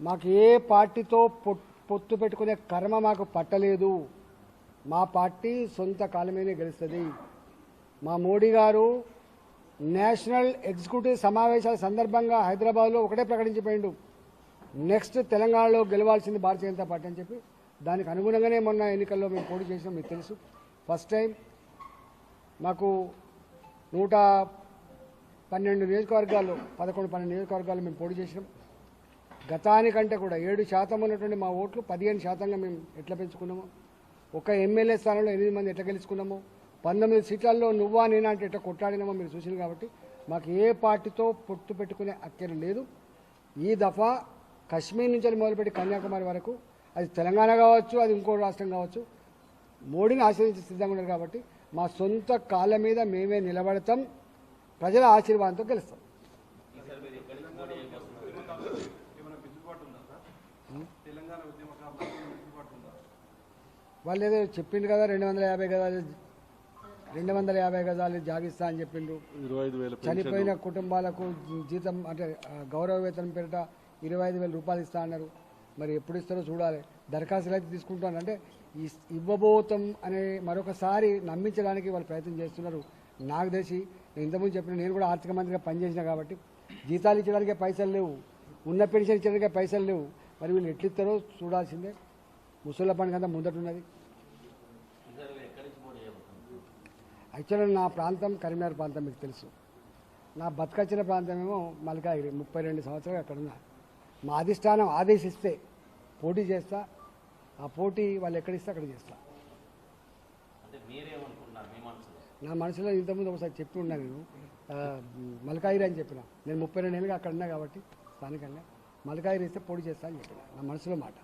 మాకు ఏ పార్టీతో పొ- పొత్తు పెట్టుకునే కర్మ మాకు పట్టలేదు. మా పార్టీ సొంత కాలమేనే గెలుస్తుంది. మా మోడీ గారు నేషనల్ ఎగ్జిక్యూటివ్ సమావేశాల సందర్భంగా హైదరాబాద్లో ఒకటే ప్రకటించిపోయిండు. నెక్స్ట్ తెలంగాణలో గెలవాల్సింది భారతీయ జనతా పార్టీ అని చెప్పి. దానికి అనుగుణంగానే మొన్న ఎన్నికల్లో మేము పోటీ చేసినాం మీకు తెలుసు. ఫస్ట్ టైం మాకు నూట పన్నెండు నియోజకవర్గాలు పదకొండు పన్నెండు నియోజకవర్గాలు మేము పోటీ చేసినాం. గతానికంటే కూడా ఏడు శాతం ఉన్నటువంటి మా ఓట్లు పదిహేను శాతంగా మేము ఎట్లా పెంచుకున్నాము? ఒక ఎమ్మెల్యే స్థానంలో ఎనిమిది మంది ఎట్లా గెలుచుకున్నాము? పంతొమ్మిది సీట్లలో నువ్వా నేనా అంటే ఎట్లా కొట్లాడినామో మీరు చూసింది కాబట్టి మాకు ఏ పార్టీతో పొత్తు పెట్టుకునే అక్కర లేదు. ఈ దఫా కశ్మీర్ నుంచి మొదలుపెట్టి కన్యాకుమారి వరకు అది తెలంగాణ కావచ్చు అది ఇంకో రాష్ట్రం కావచ్చు మోడీని ఆశీర్వదించి సిద్ధంగా ఉన్నారు కాబట్టి మా సొంత కాళ్ళ మీద మేమే నిలబడతాం ప్రజల ఆశీర్వాదంతో గెలుస్తాం. వాళ్ళు ఏదో చెప్పిండు కదా రెండు వందల యాభై గజాలు రెండు వందల యాభై గజాలు జాగిస్తా అని చెప్పిండు చనిపోయిన కుటుంబాలకు జీతం అంటే గౌరవ వేతనం పేరిట ఇరవై ఐదు వేల రూపాయలు ఇస్తా అన్నారు. మరి ఎప్పుడు ఇస్తారో చూడాలి. దరఖాస్తులు అయితే తీసుకుంటాను అంటే ఇవ్వబోతాం అనే మరొకసారి నమ్మించడానికి వాళ్ళు ప్రయత్నం చేస్తున్నారు. నాకు తెలిసి నేను ఇంతకుముందు చెప్పిన నేను కూడా ఆర్థిక మంత్రిగా పనిచేసిన కాబట్టి జీతాలు ఇచ్చడానికే పైసలు లేవు. ఉన్న పెన్షన్ ఇచ్చడానికే పైసలు లేవు. మరి వీళ్ళు ఎట్లిస్తారో చూడాల్సిందే. ముసళ్ళ పండుగ అంతా ముందటున్నది. యాక్చువల్గా నా ప్రాంతం కరీంనగర్ ప్రాంతం మీకు తెలుసు. నా బతకచ్చిన ప్రాంతం ఏమో మల్కాగిరి. ముప్పై రెండు సంవత్సరాలు అక్కడ ఉన్నా. మా అధిష్టానం ఆదేశిస్తే పోటీ చేస్తా. ఆ పోటీ వాళ్ళు ఎక్కడిస్తే అక్కడ చేస్తా. నా మనసులో ఇంతకుముందు ఒకసారి చెప్పి ఉన్నా నేను మల్కాగిరి అని చెప్పిన. నేను ముప్పై రెండు ఏళ్ళుగా అక్కడ ఉన్నా కాబట్టి స్థానికంగా. మల్కాగిరి ఇస్తే పొడి చేస్తా అని చెప్పిన నా మనసులో మాట.